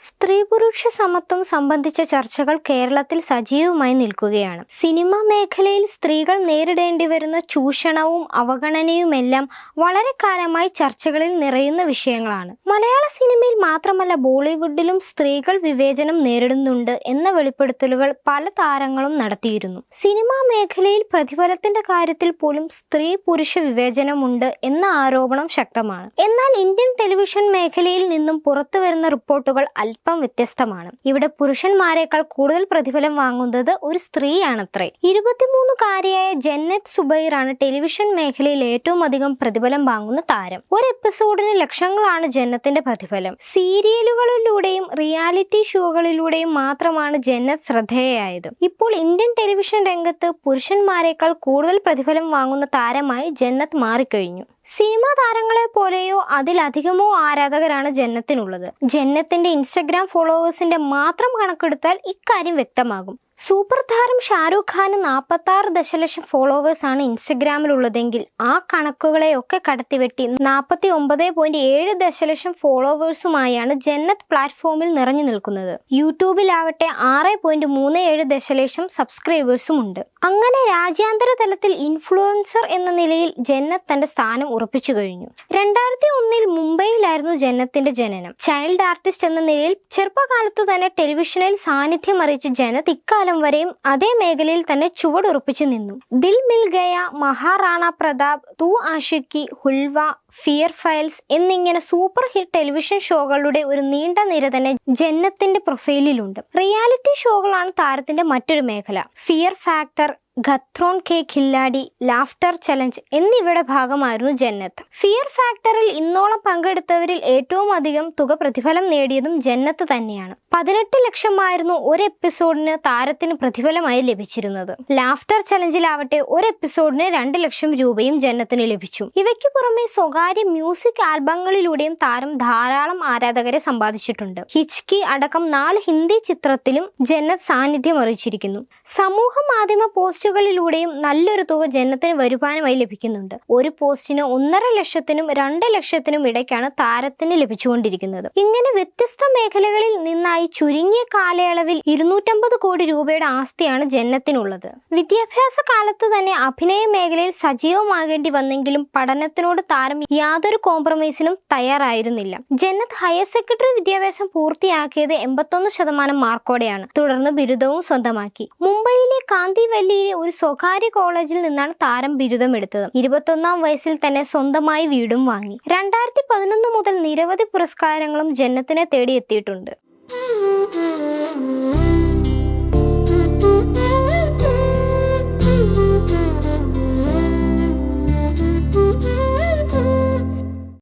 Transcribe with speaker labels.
Speaker 1: സ്ത്രീ പുരുഷ സമത്വം സംബന്ധിച്ച ചർച്ചകൾ കേരളത്തിൽ സജീവമായി നിൽക്കുകയാണ്. സിനിമാ മേഖലയിൽ സ്ത്രീകൾ നേരിടേണ്ടി വരുന്ന ചൂഷണവും അവഗണനയുമെല്ലാം വളരെ കാലമായി ചർച്ചകളിൽ നിറയുന്ന വിഷയങ്ങളാണ്. മലയാള സിനിമയിൽ മാത്രമല്ല ബോളിവുഡിലും സ്ത്രീകൾ വിവേചനം നേരിടുന്നുണ്ട് എന്ന വെളിപ്പെടുത്തലുകൾ പല താരങ്ങളും നടത്തിയിരുന്നു. സിനിമാ മേഖലയിൽ പ്രതിഫലത്തിന്റെ കാര്യത്തിൽ പോലും സ്ത്രീ പുരുഷ വിവേചനമുണ്ട് എന്ന ആരോപണം ശക്തമാണ്. എന്നാൽ ഇന്ത്യൻ ടെലിവിഷൻ മേഖലയിൽ നിന്നും പുറത്തു വരുന്ന റിപ്പോർട്ടുകൾ അല്പം വ്യത്യസ്തമാണ്. ഇവിടെ പുരുഷന്മാരെക്കാൾ കൂടുതൽ പ്രതിഫലം വാങ്ങുന്നത് ഒരു സ്ത്രീയാണത്രേ. ഇരുപത്തിമൂന്നുകാരിയായ ജന്നത്ത് സുബൈറാണ് ടെലിവിഷൻ മേഖലയിൽ ഏറ്റവും അധികം പ്രതിഫലം വാങ്ങുന്ന താരം. ഒരു എപ്പിസോഡിന് ലക്ഷങ്ങളാണ് ജന്നത്തിന്റെ പ്രതിഫലം. സീരിയലുകളിലൂടെയും റിയാലിറ്റി ഷോകളിലൂടെയും മാത്രമാണ് ജന്നത്ത് ശ്രദ്ധേയായത് ഇപ്പോൾ ഇന്ത്യൻ ടെലിവിഷൻ രംഗത്ത് പുരുഷന്മാരെക്കാൾ കൂടുതൽ പ്രതിഫലം വാങ്ങുന്ന താരമായി ജന്നത്ത് മാറിക്കഴിഞ്ഞു. സിനിമാ താരങ്ങളെ പോലെയോ അതിലധികമോ ആരാധകരാണ് ജന്നത്തിനുള്ളത്. ജന്നത്തിന്റെ ഇൻസ്റ്റഗ്രാം ഫോളോവേഴ്സിന്റെ മാത്രം കണക്കെടുത്താൽ ഇക്കാര്യം വ്യക്തമാകും. സൂപ്പർ താരം ഷാരൂഖ് ഖാന് നാൽപ്പത്തി ആറ് ദശലക്ഷം ഫോളോവേഴ്സ് ആണ് ഇൻസ്റ്റഗ്രാമിലുള്ളതെങ്കിൽ ആ കണക്കുകളെയൊക്കെ കടത്തിവെട്ടി നാൽപ്പത്തി ഒമ്പത് പോയിന്റ് ഏഴ് ദശലക്ഷം ഫോളോവേഴ്സുമായാണ് ജന്നത് പ്ലാറ്റ്ഫോമിൽ നിറഞ്ഞു നിൽക്കുന്നത്. യൂട്യൂബിലാവട്ടെ ആറ് പോയിന്റ് മൂന്ന് ഏഴ് ദശലക്ഷം സബ്സ്ക്രൈബേഴ്സും ഉണ്ട്. അങ്ങനെ രാജ്യാന്തര തലത്തിൽ ഇൻഫ്ലുവൻസർ എന്ന നിലയിൽ ജന്നത് തന്റെ സ്ഥാനം ഉറപ്പിച്ചു കഴിഞ്ഞു. രണ്ടായിരത്തി ഒന്നിൽ മുംബൈയിലായിരുന്നു ജന്നത്തിന്റെ ജനനം. ചൈൽഡ് ആർട്ടിസ്റ്റ് എന്ന നിലയിൽ ചെറുപ്പകാലത്തു തന്നെ ടെലിവിഷനിൽ സാന്നിധ്യം അറിയിച്ച ജനത് ഇക്കാലം വരെയും അതേ മേഖലയിൽ തന്നെ ചുവടുറപ്പിച്ചു നിന്നു. ദിൽ മിൽ ഗയ മഹാറാണ പ്രതാപ് തൂ ആഷിക്കി ഹുൽവ ഫിയർ ഫയൽസ് എന്നിങ്ങനെ സൂപ്പർ ഹിറ്റ് ടെലിവിഷൻ ഷോകളുടെ ഒരു നീണ്ട നിര തന്നെ ജന്നത്തിന്റെ പ്രൊഫൈലിലുണ്ട്. റിയാലിറ്റി ഷോകളാണ് താരത്തിന്റെ മറ്റൊരു മേഖല. Fear factor Khatron Ke Khiladi laughter challenge എന്നിവയുടെ ഭാഗമായിരുന്നു ജന്നത്ത്. ഫിയർ ഫാക്ടറിൽ ഇന്നോളം പങ്കെടുത്തവരിൽ ഏറ്റവും അധികം തുക പ്രതിഫലം നേടിയതും ജന്നത്ത് തന്നെയാണ്. പതിനെട്ട് ലക്ഷമായിരുന്നു ഒരു എപ്പിസോഡിന് താരത്തിന് പ്രതിഫലമായി ലഭിച്ചിരുന്നത്. ലാഫ്റ്റർ ചലഞ്ചിലാവട്ടെ ഒരു എപ്പിസോഡിന് രണ്ട് ലക്ഷം രൂപയും ജനത്തിന് ലഭിച്ചു. ഇവയ്ക്ക് പുറമെ സ്വകാര്യ മ്യൂസിക് ആൽബങ്ങളിലൂടെയും താരം ധാരാളം ആരാധകരെ സമ്പാദിച്ചിട്ടുണ്ട്. ഹിച്കി അടക്കം നാല് ഹിന്ദി ചിത്രത്തിലും ജന്നത്ത് സാന്നിധ്യം അറിയിച്ചിരിക്കുന്നു. സമൂഹ മാധ്യമ പോസ്റ്റുകളിലൂടെയും നല്ലൊരു തുക ജന്നത്തിന് വരുമാനമായി ലഭിക്കുന്നുണ്ട്. ഒരു പോസ്റ്റിന് ഒന്നര ലക്ഷത്തിനും രണ്ട് ലക്ഷത്തിനും ഇടയ്ക്കാണ് താരത്തിന് ലഭിച്ചുകൊണ്ടിരിക്കുന്നത്. ഇങ്ങനെ വ്യത്യസ്ത മേഖലകളിൽ നിന്നായി ചുരുങ്ങിയ കാലയളവിൽ ഇരുന്നൂറ്റമ്പത് കോടി രൂപയുടെ ആസ്തിയാണ് ജന്നത്തിനുള്ളത്. വിദ്യാഭ്യാസ കാലത്ത് തന്നെ അഭിനയ മേഖലയിൽ സജീവമാകേണ്ടി വന്നെങ്കിലും പഠനത്തിനോട് താരം യാതൊരു കോംപ്രമൈസിനും തയ്യാറായിരുന്നില്ല. ജന്നത്ത് ഹയർ സെക്കൻഡറി വിദ്യാഭ്യാസം പൂർത്തിയാക്കിയത് എൺപത്തൊന്ന് ശതമാനം മാർക്കോടെയാണ്. തുടർന്ന് ബിരുദവും സ്വന്തമാക്കി. മുംബൈയിലെ കാന്തിവല്ലിയിലെ ഒരു സ്വകാര്യ കോളേജിൽ നിന്നാണ് താരം ബിരുദം എടുത്തത് ഇരുപത്തൊന്നാം വയസ്സിൽ തന്നെ സ്വന്തമായി വീടും വാങ്ങി. രണ്ടായിരത്തി പതിനൊന്ന് മുതൽ നിരവധി പുരസ്കാരങ്ങളും ജന്നത്തിനെ തേടിയെത്തിയിട്ടുണ്ട്. Bye.